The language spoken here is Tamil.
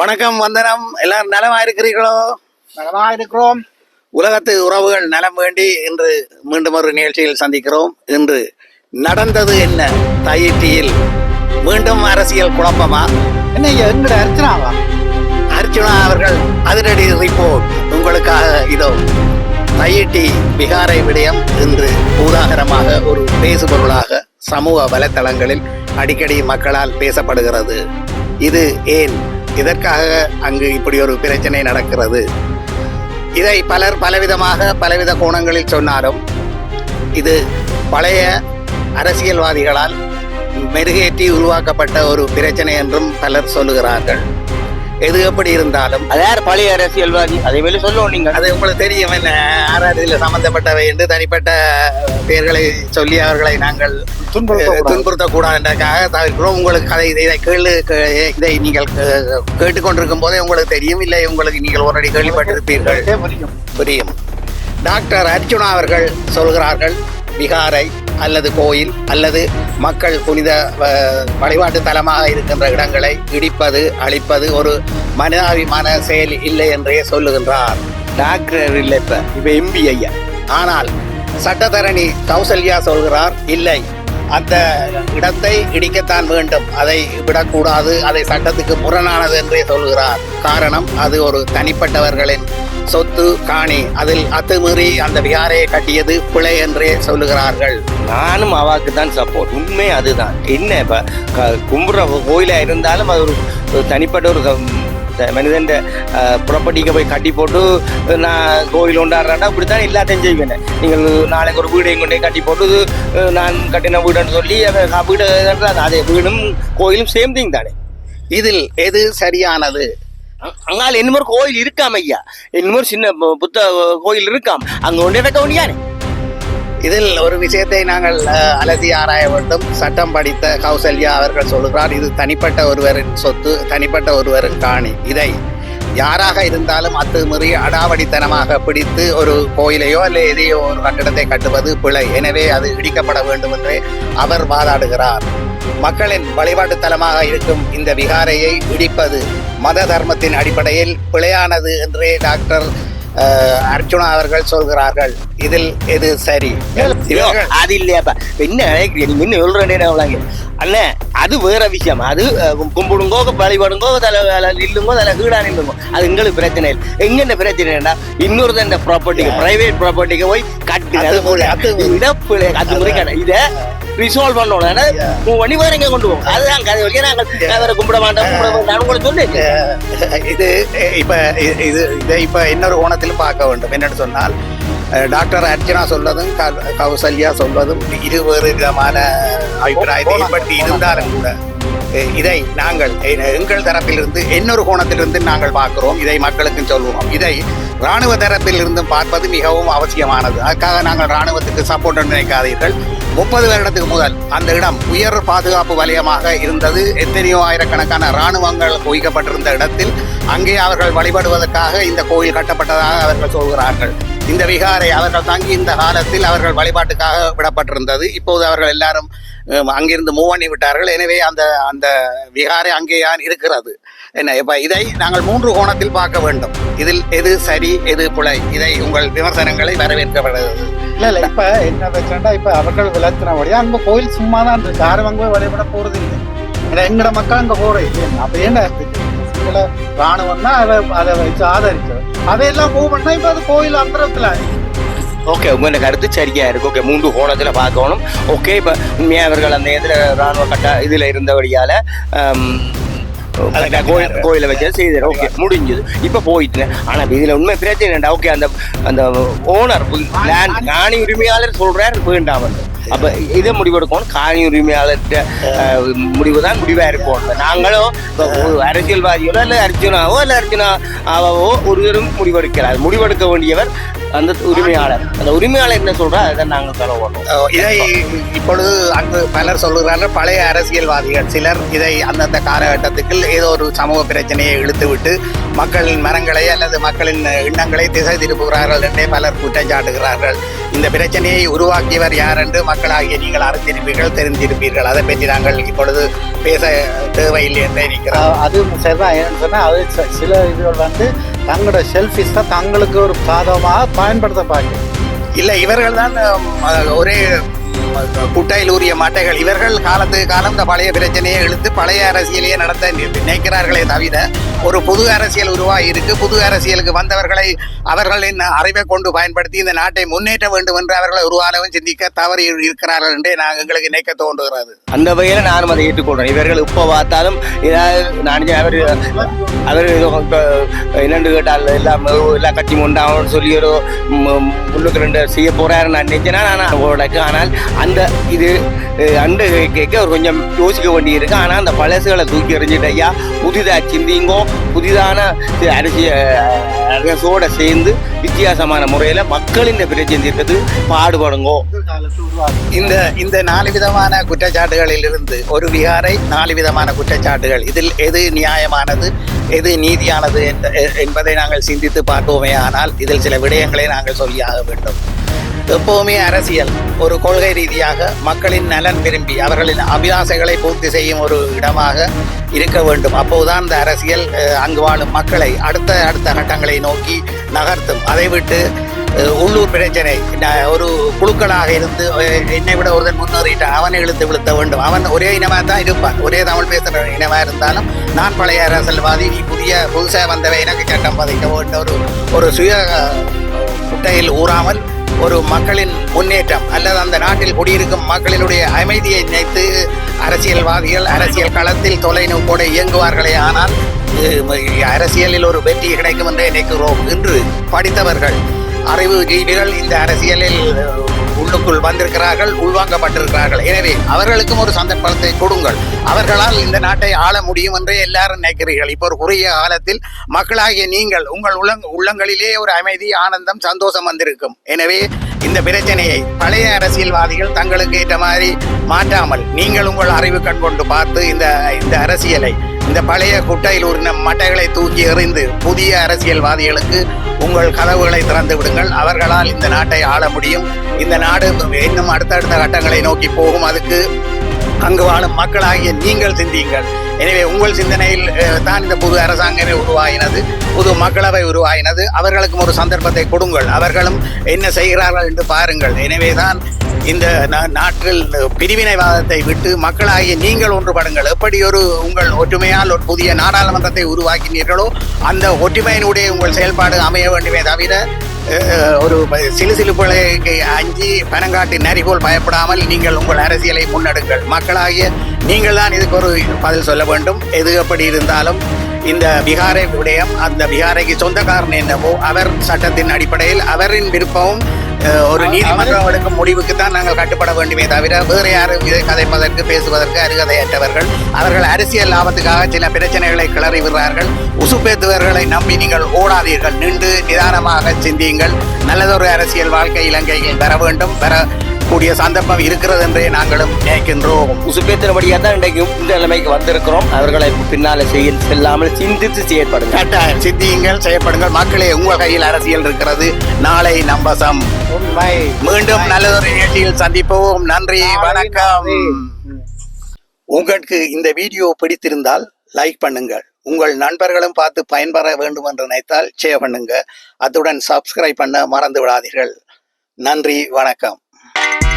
வணக்கம் வந்தனம். எல்லாரும் நலமா இருக்கிறீர்களோ நலமா இருக்கிறோம் உலகத்து உறவுகள் நலம் வேண்டி இன்று மீண்டும் ஒரு நிகழ்ச்சியில் சந்திக்கிறோம். இன்று நடந்தது என்ன? தையிட்டியில் மீண்டும் அரசியல் குழப்பமா? என்ன எங்கட அர்ச்சனாவா? அர்ச்சுனா அவர்கள் அதிரடி ரிப்போர்ட் உங்களுக்காக இதோ தையிட்டி பிகாரை விடயம் இன்று பூதாகரமாக ஒரு பேசுபொருளாக சமூக வலைத்தளங்களில் அடிக்கடி மக்களால் பேசப்படுகிறது. இது ஏன் இதற்காக அங்கு இப்படி ஒரு பிரச்சனை நடக்கிறது. இதை பலர் பலவிதமாக பலவித கோணங்களில் சொன்னாலும் இது பழைய அரசியல்வாதிகளால் மெருகேற்றி உருவாக்கப்பட்ட ஒரு பிரச்சனை என்றும் பலர் சொல்லுகிறார்கள். எது எப்படி இருந்தாலும். அது யார் பழைய அரசியல்வாதி? அதை வெளியே சொல்லுவோம் நீங்க. அது உங்களுக்கு தெரியும் என்ன? இதில் சம்பந்தப்பட்டவை என்று தனிப்பட்ட பெயர்களை சொல்லி அவர்களை நாங்கள் துன்புறுத்தக்கூடாது. துன்புறுத்தக்கூடாது என்றதுக்காக தவிர்க்கிறோம். உங்களுக்கு அதை இதை கேளு இதை நீங்கள் கே- கேட்டுக்கொண்டிருக்கும் போதே உங்களுக்கு தெரியும். இல்லை உங்களுக்கு நீங்கள் ஒரு கேள்விப்பட்டிருப்பீர்கள். புரியும். புரியும். டாக்டர் அர்ச்சுனா அவர்கள் சொல்கிறார்கள் விகாரை அல்லது கோயில் அல்லது மக்கள் புனித வழிபாட்டு தலமாக இருக்கின்ற இடங்களை இடிப்பது அழிப்பது ஒரு மனிதாபிமான செயல் இல்லை என்றே சொல்லுகின்றார். டாக்டர் இல்ல இப்ப இப்ப எம்பி ஐயா. ஆனால் சட்டத்தரணி கௌசல்யா சொல்கிறார் இல்லை. அந்த இடத்தை இடிக்கத்தான் வேண்டும். அதை விடக்கூடாது அதை சட்டத்துக்கு முரணானது என்றே சொல்கிறார். காரணம் அது ஒரு தனிப்பட்டவர்களின் சொத்து காணி அதில் அத்துமீறி அந்த விகாரையை கட்டியது பிழை என்றே சொல்லுகிறார்கள். நானும் அவாக்கு தான் சப்போர்ட் உண்மை அதுதான். என்ன இப்ப? க- கும்புற கோயிலாக இருந்தாலும் அது ஒரு தனிப்பட்ட ஒரு மனிதன் ப்ராப்பர்ட்டிக்கு போய் கட்டி போட்டு நான் கோயில் கொண்டாடுறேன்னா இப்படித்தான் எல்லாத்தையும் செய்வேன். நீங்கள் நாளைக்கு ஒரு வீடையும் கொண்டே கட்டி போட்டு நான் கட்டின வீடுன்னு சொல்லி அதை வீடு அதே வீடும் கோயிலும் சேம் திங் தானே. இதில் எது சரியானது? அங்கால என்னமோ கோயில் இருக்காம் ஐயா. என்னமோ சின்ன புத்த கோயில் இருக்காம். அங்க ஒன்றே வைக்க வேண்டியானே இதில் ஒரு விஷயத்தை நாங்கள் அலசி ஆராய வேண்டும். சட்டம் படித்த கௌசல்யா அவர்கள் சொல்லுகிறார் இது தனிப்பட்ட ஒருவரின் சொத்து தனிப்பட்ட ஒருவரின் காணி. இதை யாராக இருந்தாலும் அத்துமீறி அடாவடித்தனமாக பிடித்து ஒரு கோயிலையோ அல்ல எதையோ ஒரு கட்டிடத்தை கட்டுவது பிழை. எனவே அது இடிக்கப்பட வேண்டும் என்றே அவர் வாதாடுகிறார். மக்களின் வழிபாட்டு தலமாக இருக்கும் இந்த விகாரையை இடிப்பது மத தர்மத்தின் அடிப்படையில் பிழையானது என்றே டாக்டர் அர்ஜுனா அவர்கள் சொல்கிறார்கள். இதில் எது சரி அது இல்லையாப்பா என்ன நீங்க என்ன சொல்றேன் அண்ணே அது வேற விஷயம் அது கும்பிடுங்கோ வழிபாடுங்கோ தலை நில்லுங்கோ தலை கீழா நில்லுங்கோ அது எங்களுக்கு பிரச்சனை இல்லை எங்க என்ன பிரச்சனைடா இன்னொருத்தன் ப்ராப்பர்ட்டிக்கு பிரைவேட் ப்ராப்பர்ட்டிக்கு போய் கட்டு அது முறை, அது முறைக்கான இத ரிசால்வ் பண்ணணும் ஏன்னா உன் வண்டி வேற எங்க கொண்டு போகும் அதுதான் கதை வரைக்கும் நாங்கள் வேற கும்பிட மாட்டோம் கும்பிட நான் கூட சொன்னேன் இது இப்ப இது இதை இப்ப இன்னொரு கோணத்திலும் பார்க்க வேண்டும் என்னன்னு சொன்னால் டாக்டர் அர்ச்சனா சொல்வதும் கௌசல்யா சொல்வதும் இருவேறு விதமான அபிப்பிராயத்தை ஏற்பட்டு இருந்தாலும் கூட இதை நாங்கள் எங்கள் தரப்பிலிருந்து இன்னொரு கோணத்திலிருந்து நாங்கள் பார்க்கிறோம் இதை மக்களுக்கு சொல்லுவோம் இதை ராணுவ தரப்பிலிருந்தும் பார்ப்பது மிகவும் அவசியமானது அதுக்காக நாங்கள் ராணுவத்துக்கு சப்போர்ட் நினைக்காதீர்கள் முப்பது வருடத்துக்கு முதல் அந்த இடம் உயர் பாதுகாப்பு வலயமாக இருந்தது எத்தனையோ ஆயிரக்கணக்கான இராணுவங்கள் குவிக்கப்பட்டிருந்த இடத்தில் அங்கே அவர்கள் வழிபடுவதற்காக இந்த கோயில் கட்டப்பட்டதாக அவர்கள் சொல்கிறார்கள் இந்த விகாரை அவர்கள் தங்கி இந்த காலத்தில் அவர்கள் வழிபாட்டுக்காக விடப்பட்டிருந்தது. இப்போது அவர்கள் எல்லாரும் அங்கிருந்து மூவ் பண்ணி விட்டார்கள். எனவே அந்த அந்த விகாரை அங்கேயான் இருக்கிறது. என்ன இப்போ இதை நாங்கள் மூன்று கோணத்தில் பார்க்க வேண்டும். இதில் எது சரி எது பிழை இதை உங்கள் விமர்சனங்களை வரவேற்கப்படுகிறது. இல்லை இல்லை இப்போ என்ன பிரச்சனைடா இப்போ அவர்கள் விளக்குனபடியா அங்கே கோயில் சும்மா தான் இருக்கு. யாரும் அங்கே வழிபட போகிறது இல்லை ஏன்னா மக்கள் அங்கே போகிறேன் இல்லை அப்ப ஏன்டா சிங்கள ராணுவம்னா அதை அதை வச்சு ஆதரிச்சது அதையெல்லாம் மூவ் பண்ணா இப்ப அது கோயில் அந்தரத்துல. ஓகே உங்க கருத்து சரியா இருக்கு. ஓகே மூன்று கோணத்துல பார்க்கணும். ஓகே இப்ப உண்மையா அவர்கள் அந்த இதுல ராணுவ கட்ட இதுல இருந்தபடியால um, கோயில் கோயிலை வச்சு செய்தார் ஓகே முடிஞ்சது. இப்ப போயிட்டு ஆனா இப்ப இதுல உண்மை பிரச்சனை என்னடா ஓகே அந்த அந்த ஓனர் லேண்ட் காணி உரிமையாளர் சொல்றாரு வேண்டாம். அப்ப இதை முடிவெடுக்கணும் காணி உரிமையாளர்கிட்ட முடிவு தான் முடிவா இருக்கும். ஒரு அரசியல்வாதிகளோ இல்ல அர்ஜுனாவோ இல்ல அர்ஜுனா ஆவோ ஒருவரும் முடிவெடுக்கிறார் முடிவெடுக்க வேண்டியவர் அந்த உரிமையாளர். அந்த உரிமையாளர் என்ன சொல்றா அதை நாங்கள் அஹ் இதை இப்பொழுது அங்கு பலர் சொல்லுகிறார்கள் பழைய அரசியல்வாதிகள் சிலர் இதை அந்தந்த காலகட்டத்துக்கு ஏதோ ஒரு சமூக பிரச்சனையை இழுத்துவிட்டு மக்களின் மரங்களை அல்லது மக்களின் எண்ணங்களை திசை திருப்புகிறார்கள் என்றே பலர் குற்றம் சாட்டுகிறார்கள். இந்த பிரச்சனையை உருவாக்கியவர் யார் என்று மக்களாகிய நீங்கள் அறிந்திருப்பீர்கள் தெரிந்திருப்பீர்கள். அதை பற்றி நாங்கள் இப்பொழுது பேச தேவையில்லை என்று நினைக்கிறோம். அஹ் அது சரிதான். ஏன்னு சொன்னா அது சில இதுகள் வந்து தங்களோட ஷெல்ஃபிஷை தங்களுக்கு ஒரு சாதகமாக பயன்படுத்த பாருங்க இல்லை இவர்கள் தான் ஒரே குட்டையில் ஊறிய மாட்டைகள் இவர்கள் காலத்துக்கு காலம் இந்த பழைய பிரச்சனையை இழுத்து பழைய அரசியலையே நடத்த நினைக்கிறார்களே தவிர ஒரு புது அரசியல் உருவாகி இருக்கு புது அரசியலுக்கு வந்தவர்களை அவர்களின் அறிவை கொண்டு பயன்படுத்தி இந்த நாட்டை முன்னேற்ற வேண்டும் என்று அவர்களை உருவாகவும் சிந்திக்க தவறி இருக்கிறார்கள் என்றே நாங்கள் எங்களுக்கு நினைக்க தோன்றுகிறது. அந்த வகையில நானும் அதை ஏற்றுக்கொள்றேன். இவர்கள் இப்போ பார்த்தாலும் ஏதாவது நான் அவர் அவர் என்னென்று கேட்டால் எல்லாம் எல்லா கட்சியும் உண்டாகும்னு சொல்லி ஒரு முள்ளுக்கு முன்னுக்கு ரெண்டு செய்ய போறாரு நான் நினைச்சேன்னா நான் ஆனால் அந்த இது அஹ், கேட்க அவர் கொஞ்சம் யோசிக்க வேண்டியிருக்கு. ஆனால் அந்த பழசுகளை தூக்கி எறிஞ்சிட்டு ஐயா புதிதாக சிந்திங்கோ புதிதான அரிசி அரசோட சேர்ந்து வித்தியாசமான முறையில் மக்களின் பிரச்சனை தீர்க்கிறது பாடுபடுங்கோ. இந்த இந்த நாலு விதமான குற்றச்சாட்டுகளில் இருந்து ஒரு விகாரை நாலு விதமான குற்றச்சாட்டுகள். இதில் எது நியாயமானது எது நீதியானது என்பதை நாங்கள் சிந்தித்து பார்ப்போமே ஆனால் இதில் சில விடயங்களை நாங்கள் சொல்லியாக வேண்டும். எப்போவுமே அரசியல். ஒரு கொள்கை ரீதியாக மக்களின் நலன் விரும்பி அவர்களின் அபிலாசைகளை பூர்த்தி செய்யும் ஒரு இடமாக இருக்க வேண்டும். அப்போதுதான் இந்த அரசியல் அங்கு வாழும் மக்களை அடுத்த அடுத்த கட்டங்களை நோக்கி நகர்த்தும். அதை விட்டு உள்ளூர் பிரச்சனை ஒரு குழுக்களாக இருந்து என்னை விட ஒருத்தன் முன்னேறிட்டான் அவனை இழுத்து விழுத்த வேண்டும். அவன் ஒரே இனமாக தான் இருப்பான். ஒரே தமிழ் பேசுகிற இனமாக இருந்தாலும் நான் பழைய அரசியல்வாதி நீ புதிய புதுசாக வந்தவை எனக்கு சட்டம் பதைக்க வேண்டும். ஒரு ஒரு சுய குட்டையில் ஊறாமல் ஒரு மக்களின் முன்னேற்றம் அல்லது அந்த நாட்டில் குடியிருக்கும் மக்களினுடைய அமைதியை நினைத்து அரசியல்வாதிகள் அரசியல் களத்தில் தொலைநோக்கோடு இயங்குவார்களே ஆனால் அரசியலில் ஒரு வெற்றி கிடைக்கும் என்று நினைக்கிறோம். இன்று படித்தவர்கள் அறிவு ஜீவிகள் இந்த அரசியலில் உள்ளுக்குள் வந்திருக்கிறார்கள் உள்வாங்கப்பட்டிருக்கிறார்கள். எனவே அவர்களுக்கும் ஒரு சந்தர்ப்பத்தை கொடுங்கள். அவர்களால் இந்த நாட்டை ஆள முடியும் என்றே எல்லாரும் நினைக்கிறீர்கள். இப்போ ஒரு குறுகிய காலத்தில் மக்களாகிய நீங்கள் உங்கள் உள்ளங் உள்ளங்களிலே ஒரு அமைதி ஆனந்தம் சந்தோஷம் வந்திருக்கும். எனவே இந்த பிரச்சனையை பழைய அரசியல்வாதிகள் தங்களுக்கு ஏற்ற மாதிரி மாற்றாமல் நீங்கள் உங்கள் அறிவு கண் கொண்டு பார்த்து இந்த இந்த அரசியலை இந்த பழைய குட்டையில் உள்ள மட்டைகளை தூக்கி எறிந்து புதிய அரசியல்வாதிகளுக்கு உங்கள் கதவுகளை திறந்து விடுங்கள். அவர்களால் இந்த நாட்டை ஆள முடியும். இந்த நாடு இன்னும் அடுத்தடுத்த கட்டங்களை நோக்கி போகும். அதுக்கு அங்கு வாழும் மக்களாகிய நீங்கள் சிந்தியுங்கள். எனவே உங்கள் சிந்தனையில் தான் இந்த புது அரசாங்கமே உருவாகினது புது மக்களவை உருவாகினது அவர்களுக்கும் ஒரு சந்தர்ப்பத்தை கொடுங்கள். அவர்களும் என்ன செய்கிறார்கள் என்று பாருங்கள். எனவே தான் இந்த நா- நாட்டில் பிரிவினைவாதத்தை விட்டு மக்களாகிய நீங்கள் ஒன்றுபடுங்கள். எப்படி ஒரு உங்கள் ஒற்றுமையால் ஒரு புதிய நாடாளுமன்றத்தை உருவாக்கினீர்களோ அந்த ஒற்றுமையினுடைய உங்கள் செயல்பாடு அமைய வேண்டுமே தவிர ஒரு சிலு சிலுப்புகளுக்கு அஞ்சி பனங்காட்டி நரி போல் பயப்படாமல் நீங்கள் உங்கள் அரசியலை முன்னெடுங்கள். மக்களாகிய நீங்கள் தான் இதுக்கு ஒரு பதில் சொல்ல வேண்டும். எது எப்படி இருந்தாலும் இந்த பீகாரை விடயம் அந்த பீகாரைக்கு சொந்தக்காரன் என்னவோ அவர் சட்டத்தின் அடிப்படையில் அவரின் விருப்பமும் ஒரு நீதிமன்றம் எடுக்கும் முடிவுக்கு தான் நாங்கள் கட்டுப்பட வேண்டுமே தவிர வேறு யாரும் இதை கதைப்பதற்கு பேசுவதற்கு அருகதையற்றவர்கள். அவர்கள் அரசியல் லாபத்துக்காக சில பிரச்சனைகளை கிளறி விடுறார்கள். உசுப்பேத்துவர்களை நம்பி நீங்கள் ஓடாதீர்கள். நின்று நிதானமாக சிந்தியுங்கள். நல்லதொரு அரசியல் வாழ்க்கை இலங்கையில் பெற வேண்டும். பெற கூடிய சந்தர்ப்பம் இருக்கிறது என்றே நாங்களும் நினைக்கின்றோம். உசுப்பேத்தினபடியா தான் இன்றைக்கும் இந்த நிலைமைக்கு வந்திருக்கிறோம். அவர்களை பின்னால செய்ய செல்லாமல் சிந்தித்து செயற்படுங்க கட்டாயம். சிந்தியுங்கள் செய்யப்படுங்கள் மக்களே உங்கள் கையில் அரசியல் இருக்கிறது. நாளை நம்பசம். உண்மை. மீண்டும் நல்லதொரு நிகழ்ச்சியில் சந்திப்போம். நன்றி வணக்கம். உங்களுக்கு இந்த வீடியோ பிடித்திருந்தால் லைக் பண்ணுங்கள். உங்கள் நண்பர்களும் பார்த்து பயன்பெற வேண்டும் என்று நினைத்தால் ஷேர் பண்ணுங்க. அத்துடன் சப்ஸ்கிரைப் பண்ண மறந்து விடாதீர்கள். நன்றி வணக்கம். Bye.